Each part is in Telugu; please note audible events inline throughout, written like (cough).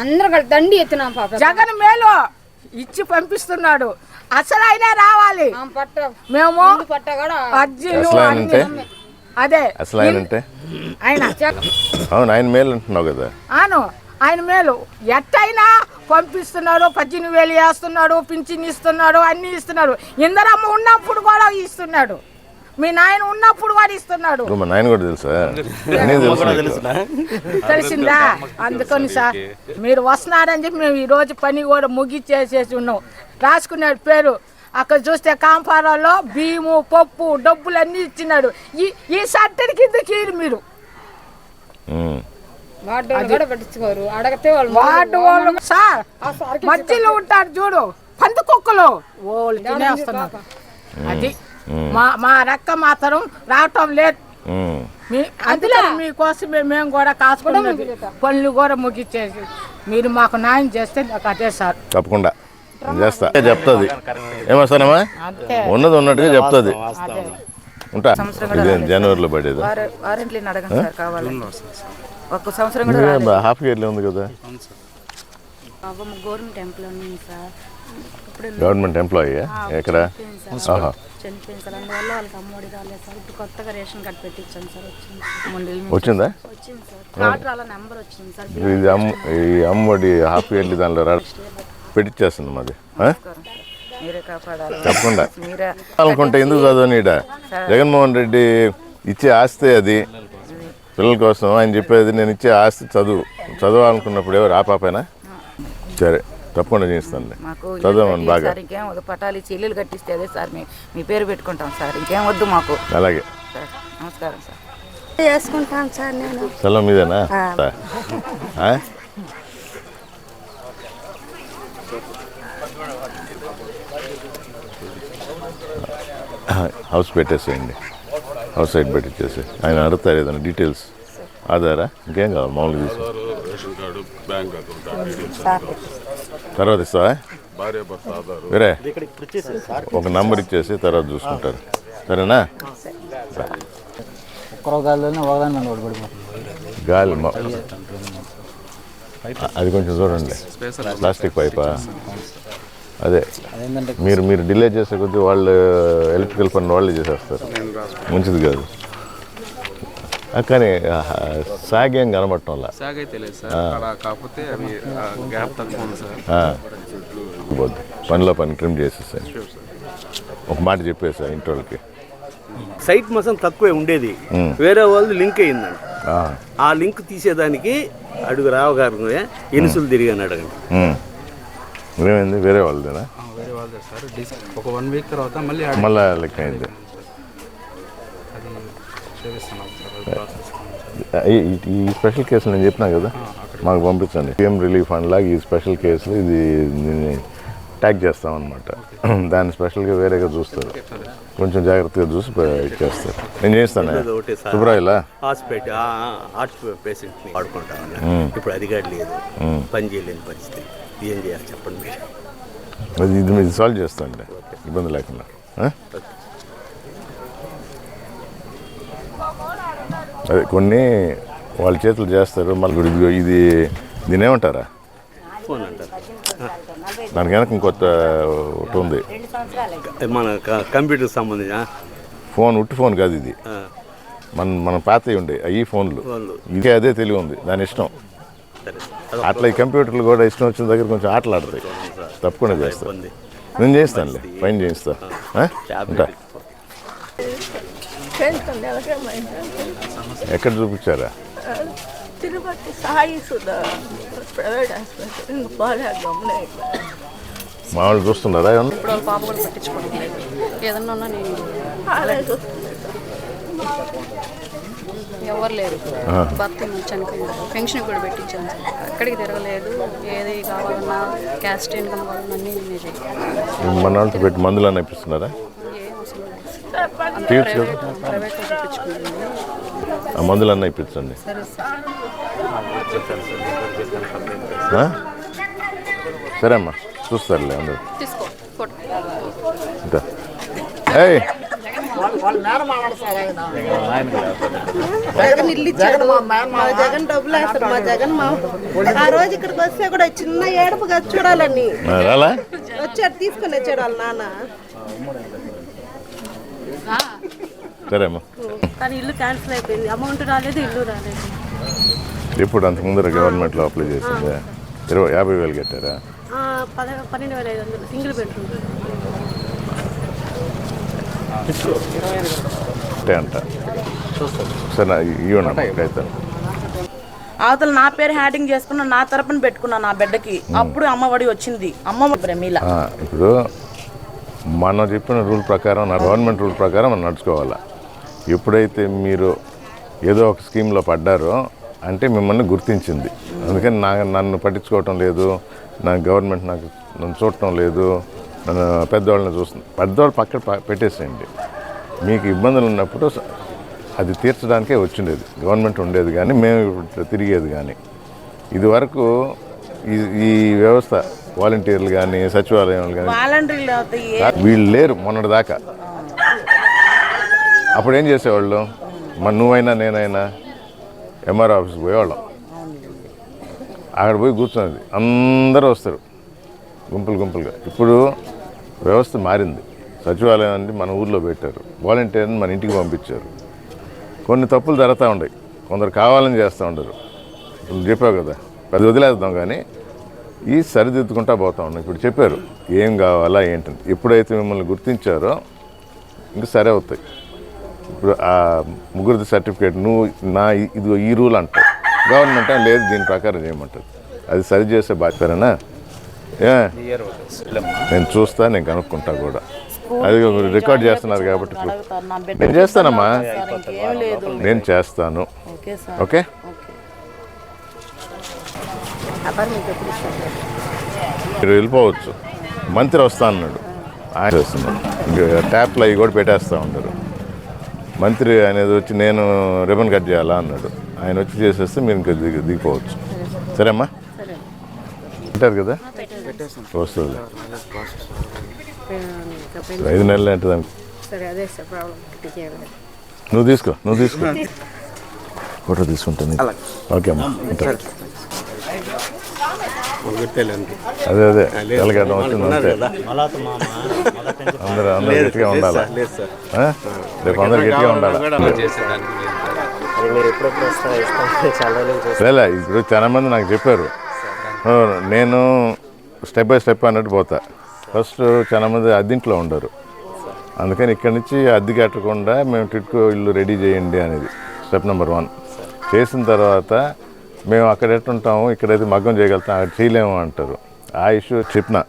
అందరూ దండి ఎత్తున్నాం పాప. జగన్ మేలు ఇచ్చి పంపిస్తున్నాడు. అసలు అయినా రావాలి. ఆ పట్ట మేము అన్ని అదే. అసలు ఆయన అంటే? ఆయన అవును ఆయన మేలు అంటున్నావు కదా. ఆను ఆయన మేలు. ఎట్టయినా పంపిస్తున్నాడు పద్దెనిమిది వేలు వేస్తున్నాడు పింఛన్ ఇస్తున్నాడు అన్ని ఇస్తున్నాడు. ఇందరమ్మ ఉన్నప్పుడు కూడా ఇస్తున్నాడు. మీ నాయన ఉన్నప్పుడు కూడా ఇస్తున్నాడు మా నాయన కూడా తెలుసా. తెలిసిందా? అందుకని సార్ మీరు వస్తున్నారని చెప్పి మేము ఈ రోజు పని కూడా ముగిచ్చేసేసి ఉన్నాం. రాసుకున్నాడు పేరు. అక్కడ చూస్తే కాంపారాలో బియ్యము పప్పు డబ్బులు అన్నీ ఇచ్చినాడు. ఈ ఈ మీరు. వాడు అడగతే వాళ్ళు వార్డు వాళ్ళు సార్ మధ్యలో ఉంటారు చూడు పంది కుక్కలు. వాళ్ళు తినేస్తున్నారు. అది. మా మా రక్క మాత్రం రావటం లేదు. అందుకని మీకోసమే మేము కూడా కాసుకున్నది. పనులు కూడా ముగిచ్చేసి మీరు మాకు న్యాయం చేస్తే నాకు అదే సార్. తప్పకుండా. చేస్తా. చెప్తుంది. ఏమొస్తానమ్మా ఉన్నది ఉన్నట్టుగా చెప్తుంది. ఉంటా. ఇది జనవరిలో పడేది? వారంట్లీ అడగండి సార్ కావాలి. ఒక సంవత్సరం కూడా హాఫ్ ఇయర్లీ ఉంది కదా? గవర్నమెంట్ ఎంప్లాయ్ ఉంది సార్. ఇప్పుడు గవర్నమెంట్ ఎంప్లాయీ ఎక్కడ? ఆహా. చనిపోయింది సార్. అందువల్ల వాళ్ళకి అమ్మఒడి రాలేదు సార్. ఇప్పుడు కొత్తగా రేషన్ కార్డు పెట్టించాను సార్. వచ్చింది వచ్చిందా? వచ్చింది సార్. కార్డు అలా నెంబర్ వచ్చింది సార్. ఇది అమ్మ ఈ అమ్మఒడి హాఫ్ ఇయర్లీ దానిలో రా పెట్టించేస్తుంది మాది. ఆ? మీరే కాపాడాలి. తప్పకుండా. మీరే అనుకుంటే ఎందుకు చదవని ఈడ జగన్మోహన్ రెడ్డి ఇచ్చే ఆస్తి అది. పిల్లల కోసం ఆయన చెప్పేది నేను ఇచ్చే ఆస్తి చదువు. చదవాలనుకున్నప్పుడు ఎవరు? ఆ పాపైనా? సరే. తప్పకుండా చేస్తానులే. మాకు కట్టి బాగా. సార్ ఇంకేం వద్దు పటాలు ఇచ్చి కట్టిస్తే అదే సార్ మీ మీ పేరు పెట్టుకుంటాం సార్. ఇంకేం వద్దు మాకు. అలాగే. సార్ నమస్కారం సార్. చేసుకుంటాను సార్ నేను. సెలవు మీదేనా? ఆ? హౌస్ పెట్టేసేయండి. హౌస్ సైడ్ పెట్టించేసి ఆయన అడుగుతారు ఏదైనా డీటెయిల్స్. ఆధారా? ఇంకేం కావాలి? మామూలుగా తీసుకో. రేషన్ కార్డు బ్యాంక్ అకౌంట్ తర్వాత ఇస్తావా? ఆధార్. వేరే. ఒక నంబర్ ఇచ్చేసి తర్వాత చూసుకుంటారు. సరేనా? గాలి మ- అది కొంచెం చూడండి. ప్లాస్టిక్ పైపా? అదే. మీరు మీరు డిలే చేసే కొద్దీ వాళ్ళు ఎలక్ట్రికల్ పని వాళ్ళే చేసేస్తారు. మంచిది కాదు. కానీ సాగేం కనబడటం వల్ల. సాగ్ అయితే లేదు సార్. కాకపోతే అవి గ్యాప్ తక్కువ ఉంది సార్. పోద్ది పనిలో పని ట్రిమ్ చేసేసాయి. ఒక మాట చెప్పేసా ఇంటి వాళ్ళకి సైట్ మొత్తం తక్కువే ఉండేది. వేరే వాళ్ళు లింక్ అయిందండి ఆ, లింక్ తీసేదానికి అడుగు రావగారు ఎనుసులు తిరిగాను అడగండి. ఏమైంది వేరే వాళ్ళదేనా? వేరే వాళ్ళదే సార్. ఒక వన్ వీక్ తర్వాత మళ్ళీ మళ్ళా లెక్క అయింది అది చేపిస్తున్నాం సార్ అది ప్రాసెస్ ఈ- స్పెషల్ కేసులు నేను చెప్పినా కదా? మాకు పంపించండి. సీఎం రిలీఫ్ ఫండ్ లాగా ఈ స్పెషల్ కేసులు ఇది దీన్ని ట్యాగ్ చేస్తామన్నమాట. దాన్ని స్పెషల్గా వేరేగా చూస్తారు. కొంచెం జాగ్రత్తగా చూసి ఇచ్చేస్తారు నేను చేస్తాను. శుభ్రాయిలా హాస్పిటల్ హార్ట్ పేషెంట్ని వాడుకుంటాను ఇప్పుడు అది కూడా లేదు. పని చేయలేని పరిస్థితి. ఏం చేయాలి చెప్పండి మీరు. అది ఇది సాల్వ్ చేస్తానులే ఇబ్బంది లేకుండా. అదే కొన్ని వాళ్ళ చేతులు చేస్తారు మళ్ళీ ఇది దీని ఏమంటారా? ఫోన్ అంటారు దానికి వెనక ఇంకొత్త ఒకటి ఉంది. మన క- కంప్యూటర్కి సంబంధించిన? ఫోన్ ఉట్టి ఫోన్ కాదు ఇది. మన మన పాతవి ఉండే అయ్యి ఫోన్లు. ఇదే అదే తెలివి ఉంది దాని ఇష్టం. అట్లా ఈ కంప్యూటర్లు కూడా ఇష్టం వచ్చిన దగ్గర కొంచెం ఆటలు ఆడతాయి తప్పకుండా చేస్తా. ఇబ్బంది. నేను చేస్తానులే పైన చేయిస్తా? ఉంటా. ఎక్కడ చూపించారా? తిరుపతి సాయి సుధా ప్రైవేట్ హాస్పిటల్ ఇంకా బాగా గమనించ మా వాళ్ళు చూస్తున్నారా? ఇప్పుడు వాళ్ళ పాప కూడా పట్టించుకోవట్లేదు. ఏదన్నా ఉన్నా నేను ఎవరు లేరు. భర్త చనిపోయింది. పెన్షన్ కూడా పెట్టించాను. సార్ ఎక్కడికి తిరగలేదు. ఏది కావాలన్నా క్యాస్ట్ ఇన్కమ్ కావాలన్నా అన్నీ నేనే చేయాలి మన వాళ్ళతో పెట్టి మందులు అని ఇప్పిస్తున్నారా? ఏం అవసరం తీయచ్చు కదా మందులు అన్న ఇప్పించండి సరే అమ్మా చూస్తారులే అందరూ. జగన్ ఇల్లు ఇచ్చాడు. మా జగన్ డబ్బులు వేస్తాడు. మా జగన్ మా ఆ రోజు ఇక్కడికి వస్తే కూడా చిన్న ఏడుపు కదా చూడాలని. వచ్చాడు తీసుకొని వచ్చాడు వాళ్ళ నాన్న. సరే అమ్మా కానీ ఇల్లు క్యాన్సిల్ అయిపోయింది. అమౌంట్ రాలేదు ఇల్లు రాలేదు. ఎప్పుడు అంతకుముందర గవర్నమెంట్లో అప్లై చేసిందే? ఇరవై యాభై వేలు కట్టారా? పన్నెండు వేల ఐదు వందలు. సింగిల్ బెడ్రూమ్ అంటే అంట సరే ఇవ్వండి అయితే అవతల నా పేరు హ్యాడింగ్ చేసుకున్న నా తరపున పెట్టుకున్నా నా బిడ్డకి. అప్పుడు అమ్మఒడి వచ్చింది. అమ్మ ప్రమీల ఇప్పుడు మనం చెప్పిన రూల్ ప్రకారం నా గవర్నమెంట్ రూల్ ప్రకారం మనం నడుచుకోవాలా? ఎప్పుడైతే మీరు ఏదో ఒక స్కీమ్లో పడ్డారో అంటే మిమ్మల్ని గుర్తించింది. అందుకని నా నన్ను పట్టించుకోవటం లేదు నా గవర్నమెంట్ నాకు నన్ను చూడటం లేదు నన్ను పెద్దవాళ్ళని చూస్తుంది. పెద్దవాళ్ళు పక్కన ప- పెట్టేసేయండి. మీకు ఇబ్బందులు ఉన్నప్పుడు అది తీర్చడానికే వచ్చిండేది. గవర్నమెంట్ ఉండేది కానీ మేము ఇప్పుడు తిరిగేది కానీ. ఇది వరకు ఈ ఈ వ్యవస్థ వాలంటీర్లు కానీ సచివాలయాలు కానీ వీళ్ళు లేరు మొన్నటి దాకా అప్పుడు ఏం చేసేవాళ్ళు? మన నువ్వైనా నేనైనా ఎంఆర్ ఆఫీస్కి పోయేవాళ్ళం. అక్కడ పోయి కూర్చున్నది. అందరూ వస్తారు. గుంపులు గుంపులుగా. ఇప్పుడు వ్యవస్థ మారింది. సచివాలయం అనేది మన ఊర్లో పెట్టారు. వాలంటీర్ని మన ఇంటికి పంపించారు. కొన్ని తప్పులు జరుగుతూ ఉన్నాయి కొందరు కావాలని చేస్తూ ఉండరు. చెప్పావు కదా. అది వదిలేద్దాం కానీ ఈ సరిదిద్దుకుంటా పోతా. ఉన్నాం ఇప్పుడు చెప్పారు ఏం కావాలా ఏంటని. ఎప్పుడైతే మిమ్మల్ని గుర్తించారో ఇంకా సరే అవుతాయి. ఇప్పుడు ఆ ముగ్గురిది సర్టిఫికేట్ నువ్వు నా ఇ- ఇదిగో ఈ రూల్ అంటావు. గవర్నమెంట్? లేదు దీని ప్రకారం చేయమంటుంది అది సరి చేసే బాధ్యతనా ఏ? నేను చూస్తా నేను కనుక్కుంటా కూడా. అది రికార్డ్ చేస్తున్నారు కాబట్టి నేను చేస్తానమ్మా. నేను చేస్తాను. ఓకే. మీరు వెళ్ళిపోవచ్చు. మంత్రి వస్తా అన్నాడు. ఆయన చేస్తున్నాడు. ఇంకా ట్యాప్లు అవి కూడా పెట్టేస్తూ ఉంటారు మంత్రి అనేది వచ్చి నేను రిబన్ కట్ చేయాలా అన్నాడు. ఆయన వచ్చి చేసేస్తే మీరు ఇంకా దిగి దిగిపోవచ్చు. సరేమ్మా? అంటారు కదా? వస్తుంది. ఐదు నెలలు అంటే దానికి. నువ్వు తీసుకో నువ్వు తీసుకో. (laughs) ఫోటో తీసుకుంటాను. ఓకే అమ్మా ఉంటా. అదే అదే. తెల్లగడ్డం వచ్చింది అంతే. అందరూ అందరూ గట్టిగా ఉండాలి? రేపు అందరూ గట్టిగా ఉండాలి? లేదా ఇప్పుడు చాలా మంది నాకు చెప్పారు. "ఓ, నేను స్టెప్ బై స్టెప్ అన్నట్టు పోతా. ఫస్ట్ చాలా మంది అద్దీంట్లో ఉండరు. అందుకని ఇక్కడి నుంచి అద్దె కట్టకుండా మేము టిట్కో ఇల్లు రెడీ చేయండి అనేది స్టెప్ నెంబర్ వన్. చేసిన తర్వాత మేము అక్కడ ఎట్టుంటాము ఇక్కడైతే మగ్గం చేయగలుగుతాం. అక్కడ చేయలేము అంటారు. ఆ ఇష్యూ చెప్పిన.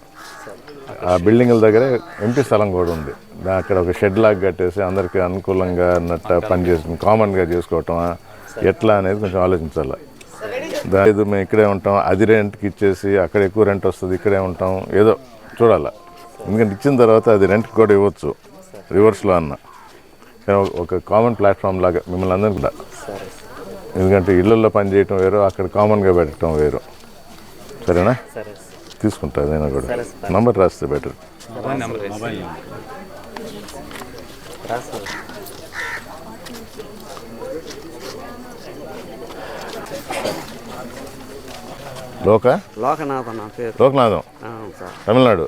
ఆ బిల్డింగ్ల దగ్గరే ఎంపీ స్థలం కూడా ఉంది. దా- అక్కడ ఒక షెడ్ లాగా కట్టేసి అందరికీ అనుకూలంగా అన్నట్టు పని కామన్గా చేసుకోవటం ఎట్లా అనేది కొంచెం ఆలోచించాలి. దాని మేము ఇక్కడే ఉంటాం. అది రెంట్కి ఇచ్చేసి అక్కడ ఎక్కువ రెంట్ వస్తుంది ఇక్కడే ఉంటాం. ఏదో చూడాలి. ఎందుకంటే ఇచ్చిన తర్వాత అది రెంట్కి కూడా ఇవ్వచ్చు. రివర్స్లో అన్న. కానీ ఒక- కామన్ ప్లాట్ఫామ్ లాగా మిమ్మల్ని అందరికీ కూడా. ఎందుకంటే ఇళ్ళల్లో పని చేయటం వేరు అక్కడ కామన్గా పెట్టడం వేరు. సరేనా? తీసుకుంటా అదైనా కూడా. నంబర్ రాస్తే బెటర్. లోక? లోకనాథన్ నా పేరు. Lokanatham? Sir. Tamil Nadu.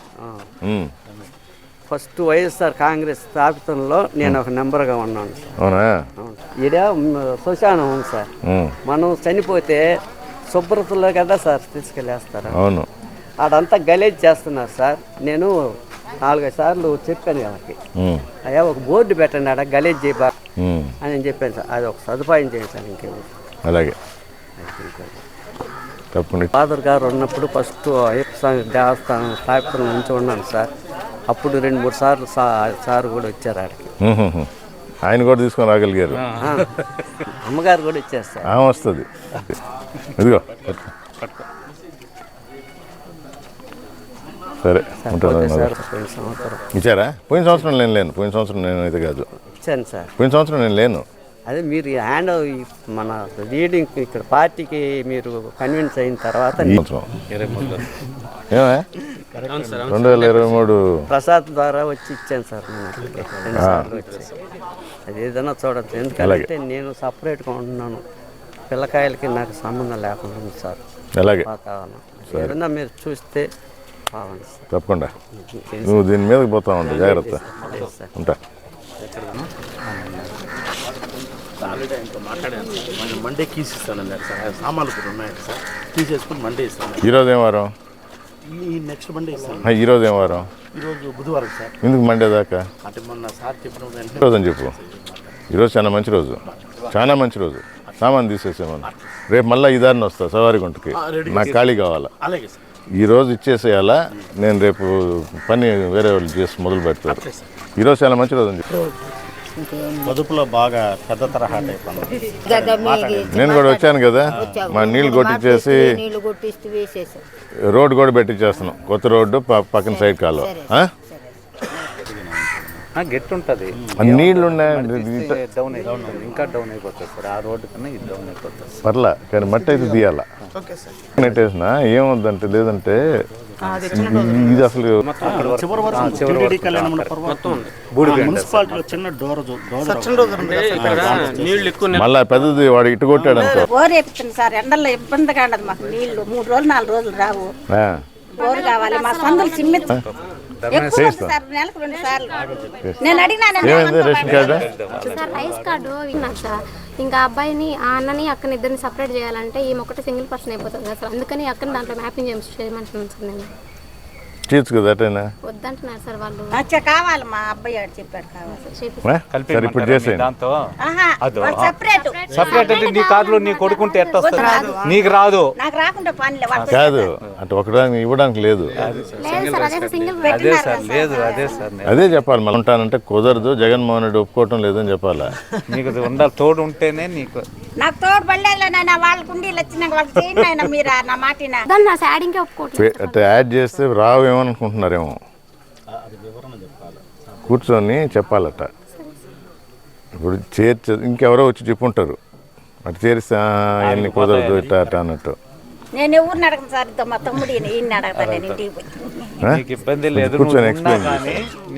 First YSR Congress స్థాపితంలో నేను ఒక నెంబర్గా ఉన్నాను. అవును. ఈడ శ్మశానం ఉంది సార్. మనం చనిపోతే శుభ్రతలో కదా సార్ తీసుకెళ్ళేస్తారు. అవును. ఆడంతా గలేజ్ చేస్తున్నారు సార్. నేను నాలుగైదు సార్లు చెప్పాను వాళ్ళకి. అయ్యా ఒక బోర్డు పెట్టండి ఆడ గలేజ్ చేయబా. అని చెప్పాను సార్. అది ఒక సదుపాయం చేయండి సార్ ఇంకేమి. అలాగే. ఫాదర్ గారు ఉన్నప్పుడు ఫస్ట్ అయ్యప్ప స్వామి దేవస్థానం స్థాపితం నుంచి ఉన్నాను సార్. అప్పుడు రెండు మూడు సార్లు సార్ కూడా వచ్చారు ఆడికి. ఆయన కూడా తీసుకొని రాగలిగారు. అమ్మగారు కూడా ఆమె వస్తుంది. ఇదిగో సరే సంవత్సరం. ఇచ్చారా? పోయిన సంవత్సరం నేను లేను పోయిన సంవత్సరం నేను అయితే కాదు. ఇచ్చాను సార్. పోయిన సంవత్సరం నేను లేను. అదే మీరు హ్యాండ్ మన లీడింగ్ ఇక్కడ పార్టీకి మీరు కన్విన్స్ అయిన తర్వాత రెండు వేల ఇరవై మూడు. ప్రసాద్ ద్వారా వచ్చి ఇచ్చాను సార్. నేను అది ఏదైనా చూడచ్చు ఎందుకంటే నేను సపరేట్గా ఉంటున్నాను. పిల్లకాయలకి నాకు సంబంధం లేకుండా ఉంది సార్. అలాగే. వాతావరణం. ఏదైనా మీరు చూస్తే బాగుంది సార్. తప్పకుండా. నువ్వు దీని మీదకి పోతా ఉండు జాగ్రత్త. ఉంటా. మండే కీస్ ఇస్తానన్నారు సార్. సామాన్లు కూడా ఉన్నాయండి సార్. తీసేసుకుని మండే ఇస్తాను ఈరోజు ఏం వారం? ఈ నెక్స్ట్ మండే ఈరోజు ఏం వారం? ఈరోజు బుధవారం సార్. ఎందుకు మండే దాకా? అంటే మొన్న సార్ చెప్పిన రోజు అని చెప్పు. ఈరోజు చాలా మంచి రోజు. చాలా మంచి రోజు. సామాన్ తీసేసేమన్నా రేపు మళ్ళీ ఈ దారిని వస్తా సవారి గుంటకి నాకు ఖాళీ కావాలా? అలాగే సార్. ఈ రోజు ఇచ్చేసేయాలా? నేను రేపు పని వేరే వాళ్ళు చేసి మొదలు పెడతారు. ఈరోజు చాలా మంచి రోజు అని చెప్పు. పొదుపులో బాగా పెద్ద తరహా టైప్ అన్నమాట. నేను కూడా వచ్చాను కదా మా నీళ్ళు కొట్టించేసి నీళ్ళు రోడ్డు కూడా పెట్టించేస్తున్నాం కొత్త రోడ్డు ప- పక్కన సైడ్ కాలువ. ఆ? గట్టి ఉంటుంది ఆ నీళ్ళు ఉన్నాయి. డౌన్ అయిపోతుంది. ఇంకా డౌన్ అయిపోతుంది సార్. ఆ రోడ్డు కన్నా ఇది డౌన్ అయిపోతుంది. పర్లా కానీ మట్టి అయితే తీయాలా? నెట్టేసిన ఏమవుద్దంటే లేదంటే ఇది అసలు చివరి వరకు మున్సిపాలిటీలో చిన్న డోర్ మళ్ళా పెద్దది వాడు ఇటు కొట్టాడు అనుకో బోరేపుతుంది సార్. ఎండల్లో ఇబ్బందిగా ఉండదు మాకు నీళ్ళు మూడు రోజులు నాలుగు రోజులు రావు. ఆ, బోరు కావాలి. మా సందులు చిమ్మెత్తు ఏమైంది ration card? Sir rice card నాకు సార్. ఇంకా అబ్బాయిని ఆ అన్నని అక్కని ఇద్దరిని సపరేట్ చేయాలంటే ఈ ఒకటి సింగిల్ పర్సన్ అయిపోతుంది కదా సార్. అందుకని అక్కని దాంట్లో మ్యాపింగ్ చేయమంటున్నాను సార్ నేను. చేయొచ్చు కదా అటైనా? వద్దంటున్నారు సార్ వాళ్ళు. అచ్చా కావాలి మా అబ్బాయి ఆడు చెప్పాడు కావాలి? సరే ఇప్పుడు చేసేయండి. దాంతో? ఆహా సపరేట్ సపరేట్ అంటే నీ కార్డులో నీ కొడుకుంటే ఎట్ట వస్తుంది? నీకు రాదు. నాకు రాకుండా పనిలే వాళ్ళు కాదు. అంటే ఒకడానికి ఇవ్వడానికి లేదు. అదే సార్ లేదు అదే సార్. నేను- అదే చెప్పాలి మళ్ళీ ఉంటానంటే కుదరదు జగన్మోహన్ రెడ్డి ఒప్పుకోవటం లేదని చెప్పాలా? నీకు ఉండాలి తోడు ఉంటేనే నీకు నాకు తోడు పడలేదు వాళ్ళ కుండీలు వచ్చినాక వాళ్ళు చేయండి ఆయన మీరు నా మాటిన. దాన్ని నా యాడింగ్కే ఒప్పుకోవట్లేదు. పే- అంటే యాడ్ చేస్తే రావేమో అనుకుంటున్నారేమో కూర్చొని చెప్పాలట. ఇప్పుడు చేర్చ ఇంకెవరో వచ్చి చెప్పుంటారు. అటు చేరిస్తే "ఆ, ఎన్ని కుదరదు ఇట్ట అట్ట అన్నట్టు. నేను ఎవరిని అడగను సార్? ఇద్దాం మా తమ్ముడు ఈయన అడగతాను నేను ఇంటికి పోయి? నీకు ఇబ్బంది లేదు కూర్చొని నువ్వు ఉన్నా explain కానీ